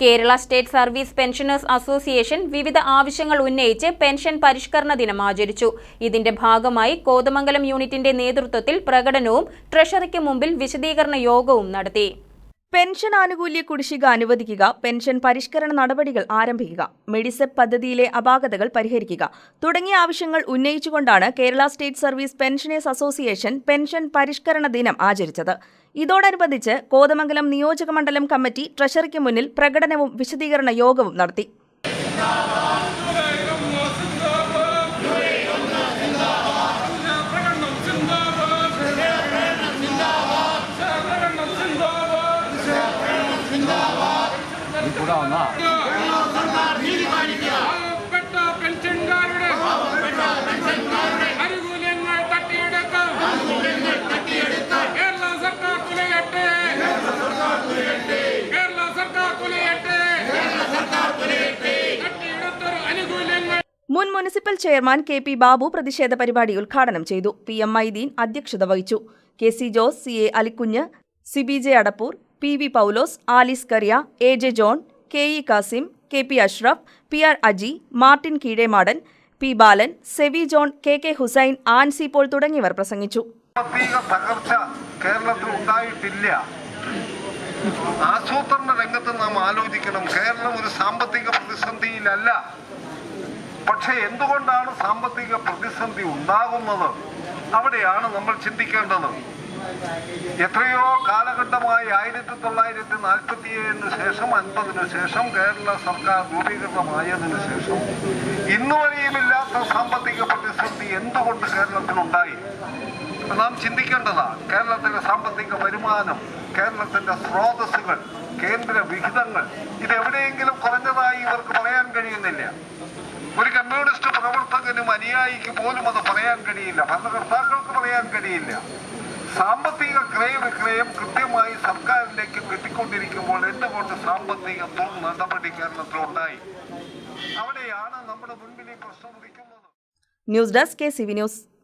Kerala state service pensioners association വിവിധ ആവശ്യങ്ങൾ ഉന്നയിച്ച് പെൻഷൻ പരിഷ്കരണ ദിനം ആചരിച്ചു. ഇതിന്റെ ഭാഗമായി കോതമംഗലം യൂണിറ്റിന്റെ നേതൃത്വത്തിൽ പ്രകടനവും ട്രഷറിക്ക് മുമ്പിൽ വിശദീകരണ യോഗവും നടത്തി. പെൻഷൻ ആനുകൂല്യ കുടിശ്ശിക അനുവദിക്കുക പെൻഷൻ പരിഷ്കരണ നടപടികൾ ആരംഭിക്കുക മെഡിസെപ് പദ്ധതിയിലെ അപാകതകൾ പരിഹരിക്കുക തുടങ്ങിയ ആവശ്യങ്ങൾ ഉന്നയിച്ചുകൊണ്ടാണ് Kerala state service pensioners association pension പരിഷ്കരണ ദിനം ആചരിച്ചത്. ഇതോടനുബന്ധിച്ച് കോതമംഗലം നിയോജക മണ്ഡലം കമ്മിറ്റി ട്രഷറിക്ക് മുന്നിൽ പ്രകടനവും വിശദീകരണ യോഗവും നടത്തി. പെൻഷൻകാരുടെ ആനുകൂല്യങ്ങൾ തട്ടിയെടുക്കാം. കേരള സർക്കാർ കേരള സർക്കാർ തുലയട്ടെ. തട്ടിയെടുത്തൊരു ആനുകൂല്യങ്ങൾ മുൻ municipal chairman K P Babu പ്രതിഷേധ പരിപാടി ഉദ്ഘാടനം ചെയ്തു. പി എം മൈദീൻ അധ്യക്ഷത വഹിച്ചു. K C Jose C A Alikunju Sibi J Adappoor P V Paulose Alice Kariya A J John K E Kasim K P Ashraf P R Aji Martin Keezhemadan P Balan Sevi John K K Hussain Ancy Paul തുടങ്ങിയവർ പ്രസംഗിച്ചു. കേരളത്തിൽ ഉണ്ടായിട്ടില്ല. ആസൂത്രണ രംഗത്ത് നാം ആലോചിക്കണം. കേരളം ഒരു സാമ്പത്തിക പ്രതിസന്ധിയിലല്ല. പക്ഷെ എന്തുകൊണ്ടാണ് സാമ്പത്തിക പ്രതിസന്ധി ഉണ്ടാകുന്നത്? അവിടെയാണ് നമ്മൾ ചിന്തിക്കേണ്ടത്. എത്രയോ കാലഘട്ടമായി ആയിരത്തി തൊള്ളായിരത്തി നാൽപ്പത്തി ഏഴിന് ശേഷം അൻപതിനു ശേഷം കേരള സർക്കാർ രൂപീകൃതമായതിനു ശേഷം ഇന്നുവരെയുമില്ലാത്ത സാമ്പത്തിക പ്രതിസന്ധി എന്തുകൊണ്ട് കേരളത്തിനുണ്ടായി നാം ചിന്തിക്കേണ്ടതാണ് കേരളത്തിലെ സാമ്പത്തിക വരുമാനം കേരളത്തിന്റെ സ്രോതസ്സുകൾ കേന്ദ്ര വിഹിതങ്ങൾ ഇത് എവിടെയെങ്കിലും കുറഞ്ഞതായി ഇവർക്ക് പറയാൻ കഴിയുന്നില്ല. ഒരു കമ്മ്യൂണിസ്റ്റ് പ്രവർത്തകനും അനുയായിക്ക് പോലും അത് പറയാൻ കഴിയില്ല ഭരണകർത്താക്കൾക്ക് പറയാൻ കഴിയില്ല. സാമ്പത്തിക ക്രയവിക്രയം കൃത്യമായി സർക്കാരിലേക്ക് കിട്ടിക്കൊണ്ടിരിക്കുമ്പോൾ എന്തുകൊണ്ട് സാമ്പത്തിക നടപടി കേരളത്തിലുണ്ടായി അവിടെയാണ് നമ്മുടെ മുൻപിൽ പ്രശ്നം news desk K C V news.